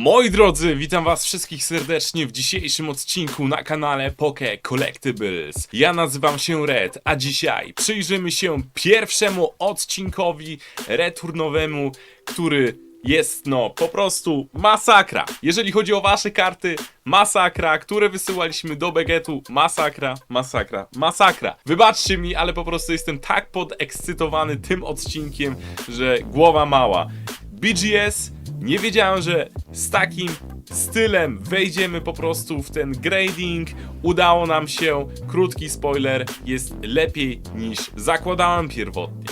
Moi drodzy, witam was wszystkich serdecznie w dzisiejszym odcinku na kanale Poke Collectibles. Ja nazywam się Red, a dzisiaj przyjrzymy się pierwszemu odcinkowi returnowemu, który jest no po prostu masakra. Jeżeli chodzi o wasze karty, masakra, które wysyłaliśmy do Begetu, masakra, masakra, masakra. Wybaczcie mi, ale po prostu jestem tak podekscytowany tym odcinkiem, że głowa mała. BGS nie wiedziałem, że z takim stylem wejdziemy po prostu w ten grading. Udało nam się. Krótki spoiler, jest lepiej niż zakładałem pierwotnie.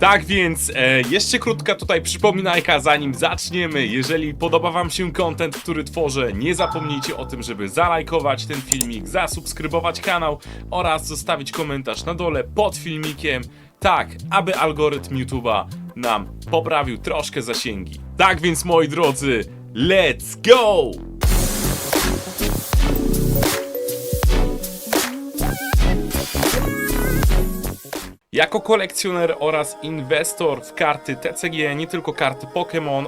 Tak więc, e, jeszcze krótka tutaj przypominajka zanim zaczniemy. Jeżeli podoba wam się content, który tworzę, nie zapomnijcie o tym, żeby zalajkować ten filmik, zasubskrybować kanał oraz zostawić komentarz na dole pod filmikiem. Tak, aby algorytm YouTube'a nam poprawił troszkę zasięgi. Tak więc, moi drodzy, let's go! Jako kolekcjoner oraz inwestor w karty TCG, nie tylko karty Pokémon,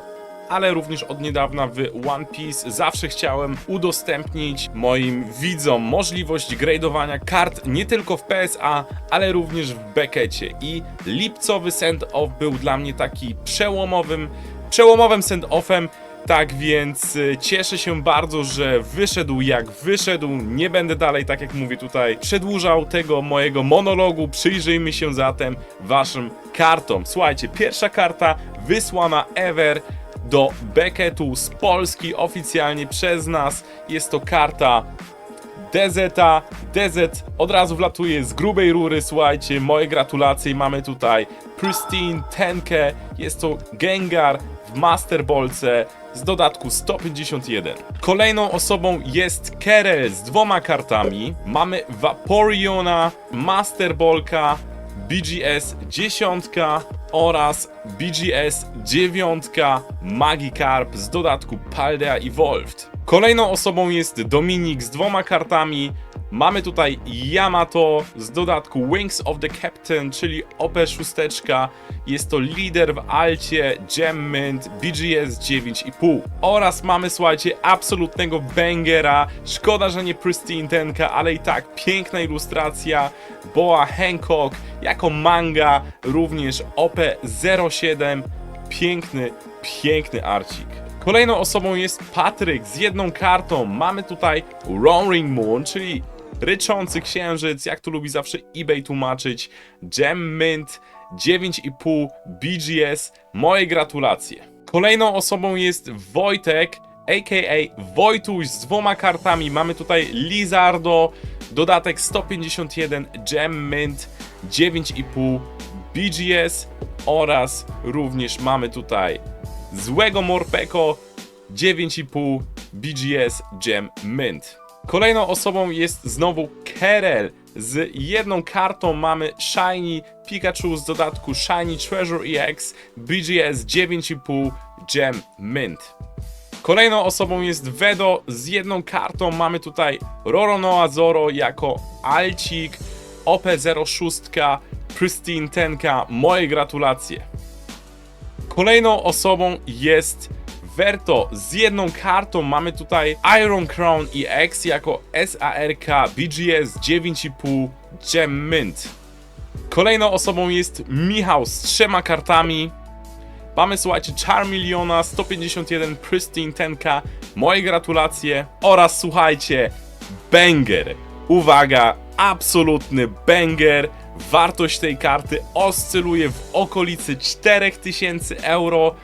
ale również od niedawna w One Piece zawsze chciałem udostępnić moim widzom możliwość gradowania kart nie tylko w PSA, ale również w Beckecie. I lipcowy send-off był dla mnie taki przełomowym, przełomowym send-offem, tak więc y, cieszę się bardzo, że wyszedł jak wyszedł. Nie będę dalej, tak jak mówię tutaj, przedłużał tego mojego monologu. Przyjrzyjmy się zatem waszym kartom. Słuchajcie, pierwsza karta wysłana ever do Becketu z Polski oficjalnie przez nas. Jest to karta DZ, DZ od razu wlatuje z grubej rury, słuchajcie, moje gratulacje, mamy tutaj Pristine, Tenkę, jest to Gengar w Master Ballce z dodatku 151. Kolejną osobą jest Kerel z dwoma kartami, mamy Vaporeona, Master Ballka, BGS 10 oraz BGS 9 Magikarp z dodatku Paldea Evolved. Kolejną osobą jest Dominik z dwoma kartami. Mamy tutaj Yamato z dodatku Wings of the Captain, czyli OP6. Jest to lider w Alcie, Gem Mint, BGS 9,5. Oraz mamy, słuchajcie, absolutnego bangera. Szkoda, że nie Pristine Tenka, ale i tak piękna ilustracja. Boa Hancock jako manga, również OP07. Piękny, piękny arcik. Kolejną osobą jest Patryk z jedną kartą. Mamy tutaj Roaring Moon, czyli ryczący księżyc, jak to lubi zawsze eBay tłumaczyć. Gem Mint 9,5 BGS. Moje gratulacje. Kolejną osobą jest Wojtek, a.k.a. Wojtuś z dwoma kartami. Mamy tutaj Lizardo, dodatek 151 Gem Mint 9,5 BGS oraz również mamy tutaj złego Morpeko 9,5 BGS Gem Mint. Kolejną osobą jest znowu Kerel. Z jedną kartą mamy Shiny Pikachu z dodatku Shiny Treasure EX BGS 9,5 Gem Mint. Kolejną osobą jest Vedo. Z jedną kartą mamy tutaj Roronoa Zoro jako Alcik, OP06, Pristine Tenka. Moje gratulacje. Kolejną osobą jest Verto. Z jedną kartą mamy tutaj Iron Crown EX jako SARK BGS 9,5 Gem Mint. Kolejną osobą jest Michał z trzema kartami. Mamy, słuchajcie, Charmeleona 151 Pristine Tenka. Moje gratulacje. Oraz słuchajcie, banger. Uwaga, absolutny banger. Wartość tej karty oscyluje w okolicy 4000 euro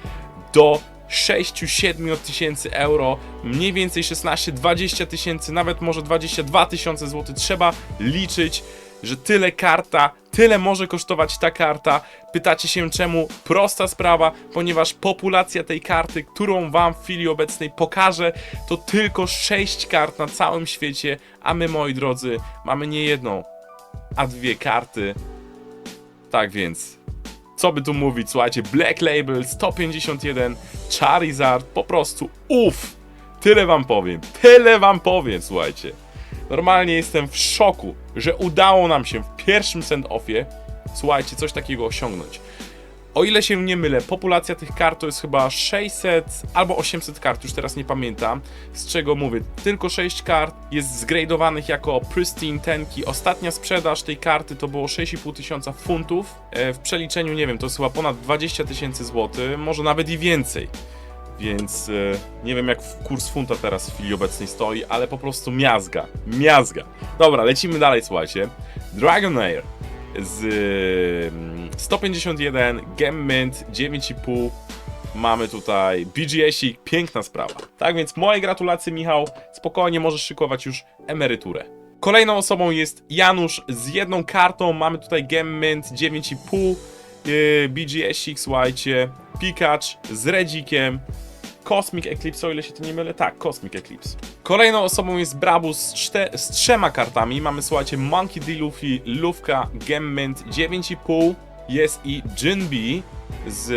do 6-7 tysięcy euro, mniej więcej 16-20 tysięcy, nawet może 22 tysiące złotych. Trzeba liczyć, że tyle karta, tyle może kosztować ta karta. Pytacie się czemu? Prosta sprawa, ponieważ populacja tej karty, którą wam w chwili obecnej pokażę, to tylko 6 kart na całym świecie, a my moi drodzy, mamy nie jedną, a dwie karty. Tak więc, co by tu mówić, słuchajcie, Black Label 151, Charizard, po prostu uff, tyle wam powiem, tyle wam powiem, słuchajcie. Normalnie jestem w szoku, że udało nam się w pierwszym send-offie, słuchajcie, coś takiego osiągnąć. O ile się nie mylę, populacja tych kart to jest chyba 600 albo 800 kart, już teraz nie pamiętam, z czego mówię, tylko 6 kart jest zgradowanych jako Pristine Tenki. Ostatnia sprzedaż tej karty to było 6,5 tysiąca funtów, E, w przeliczeniu nie wiem, to jest chyba ponad 20 tysięcy złotych, może nawet i więcej. Więc e, nie wiem jak kurs funta teraz w chwili obecnej stoi, ale po prostu miazga, miazga. Dobra, lecimy dalej, słuchajcie. Dragonair z 151, Gem Mint 9,5. Mamy tutaj BGS-ik, piękna sprawa. Tak więc moje gratulacje, Michał. Spokojnie możesz szykować już emeryturę. Kolejną osobą jest Janusz z jedną kartą. Mamy tutaj Gem Mint 9,5, yy, BGS-ik, słuchajcie, Pikachu z Redzikiem, Cosmic Eclipse, o ile się to nie mylę. Tak, Cosmic Eclipse. Kolejną osobą jest Brabus z, z trzema kartami. Mamy, słuchajcie, Monkey D. Luffy, Lufka, Gemmint 9,5. Jest i Jinbi z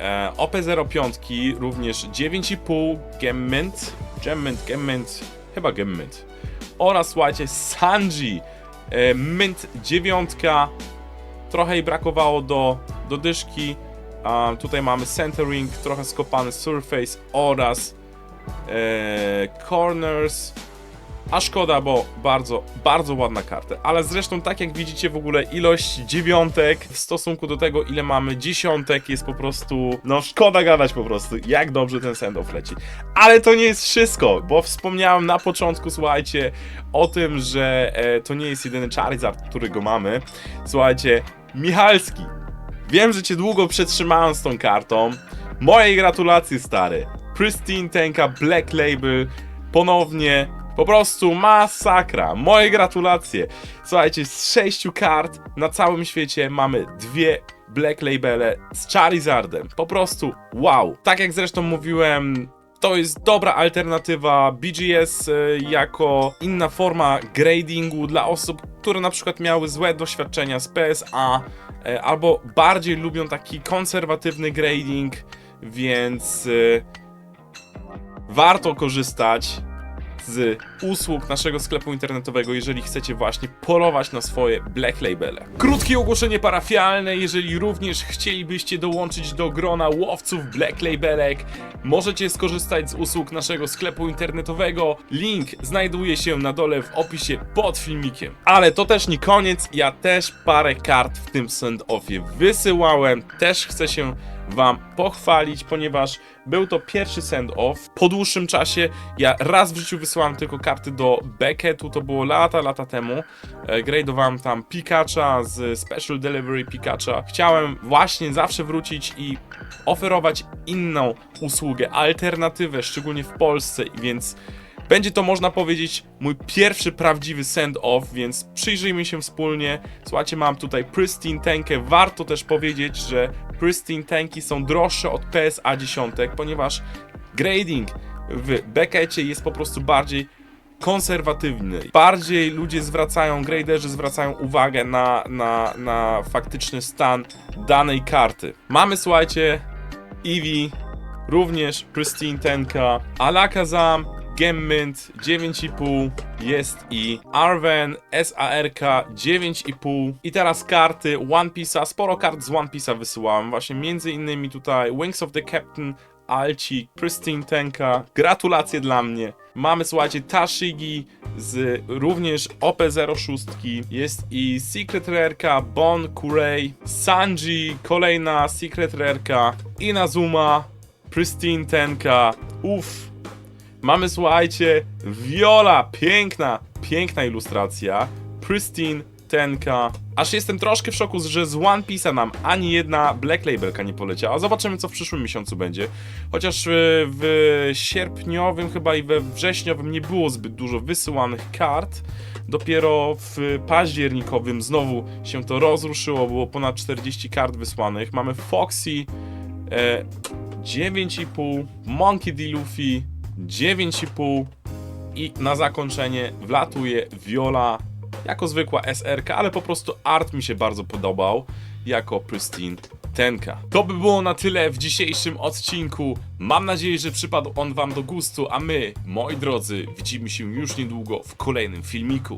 e, OP05, również 9,5. Gemmint, Gemmint, Gemmint, chyba Gemmint. Oraz, słuchajcie, Sanji, e, Mint 9. Trochę jej brakowało do, do dyszki. Tutaj mamy centering, trochę skopany surface oraz e, corners. A szkoda, bo bardzo, bardzo ładna karta. Ale zresztą, tak jak widzicie, w ogóle ilość dziewiątek w stosunku do tego, ile mamy dziesiątek, jest po prostu. No, szkoda gadać po prostu, jak dobrze ten send-off leci. Ale to nie jest wszystko, bo wspomniałem na początku, słuchajcie, o tym, że e, to nie jest jedyny Charizard, którego mamy. Słuchajcie, Michalski. Wiem, że cię długo przetrzymałem z tą kartą. Moje gratulacje, stary. Pristine Tenka Black Label ponownie. Po prostu masakra. Moje gratulacje. Słuchajcie, z sześciu kart na całym świecie mamy dwie Black Labele z Charizardem. Po prostu wow. Tak jak zresztą mówiłem, to jest dobra alternatywa BGS y, jako inna forma gradingu dla osób, które na przykład miały złe doświadczenia z PSA y, albo bardziej lubią taki konserwatywny grading, więc y, warto korzystać z usług naszego sklepu internetowego, jeżeli chcecie właśnie polować na swoje Black Labele. Krótkie ogłoszenie parafialne, jeżeli również chcielibyście dołączyć do grona łowców Black Labelek, możecie skorzystać z usług naszego sklepu internetowego. Link znajduje się na dole w opisie pod filmikiem. Ale to też nie koniec, ja też parę kart w tym send-offie wysyłałem, też chcę się wam pochwalić, ponieważ był to pierwszy send-off. Po dłuższym czasie ja raz w życiu wysyłałem tylko karty do Beckettu, to było lata, lata temu. E, Gradowałem tam Pikacha z Special Delivery Pikacha. Chciałem właśnie zawsze wrócić i oferować inną usługę, alternatywę, szczególnie w Polsce, więc będzie to, można powiedzieć, mój pierwszy prawdziwy send-off, więc przyjrzyjmy się wspólnie. Słuchajcie, mam tutaj Pristine Tankę. Warto też powiedzieć, że Pristine Tanki są droższe od PSA 10, ponieważ grading w Becketcie jest po prostu bardziej konserwatywny. Bardziej ludzie zwracają, graderzy zwracają uwagę na, na, na faktyczny stan danej karty. Mamy, słuchajcie, Eevee, również Pristine Tenka, Alakazam, Gemmint 9,5 jest i Arven SARK 9,5 i teraz karty One Piece'a, sporo kart z One Piece'a wysyłałem, właśnie między innymi tutaj Wings of the Captain, Alci, Pristine Tenka, gratulacje dla mnie. Mamy, słuchajcie, Tashigi z również OP06, jest i Secret Rareka, Bon Kurei, Sanji, kolejna Secret Rareka, Inazuma, Pristine Tenka, uff, Mamy, słuchajcie, Viola, piękna, piękna ilustracja, Pristine, Tenka. Aż jestem troszkę w szoku, że z One Piece'a nam ani jedna Black Labelka nie poleciała. Zobaczymy, co w przyszłym miesiącu będzie. Chociaż y, w sierpniowym chyba i we wrześniowym nie było zbyt dużo wysyłanych kart. Dopiero w październikowym znowu się to rozruszyło, było ponad 40 kart wysłanych. Mamy Foxy, e, 9,5, Monkey D. Luffy, 9,5 i na zakończenie wlatuje Viola jako zwykła SRK, ale po prostu art mi się bardzo podobał jako Pristine Tenka. To by było na tyle w dzisiejszym odcinku. Mam nadzieję, że przypadł on wam do gustu, a my, moi drodzy, widzimy się już niedługo w kolejnym filmiku.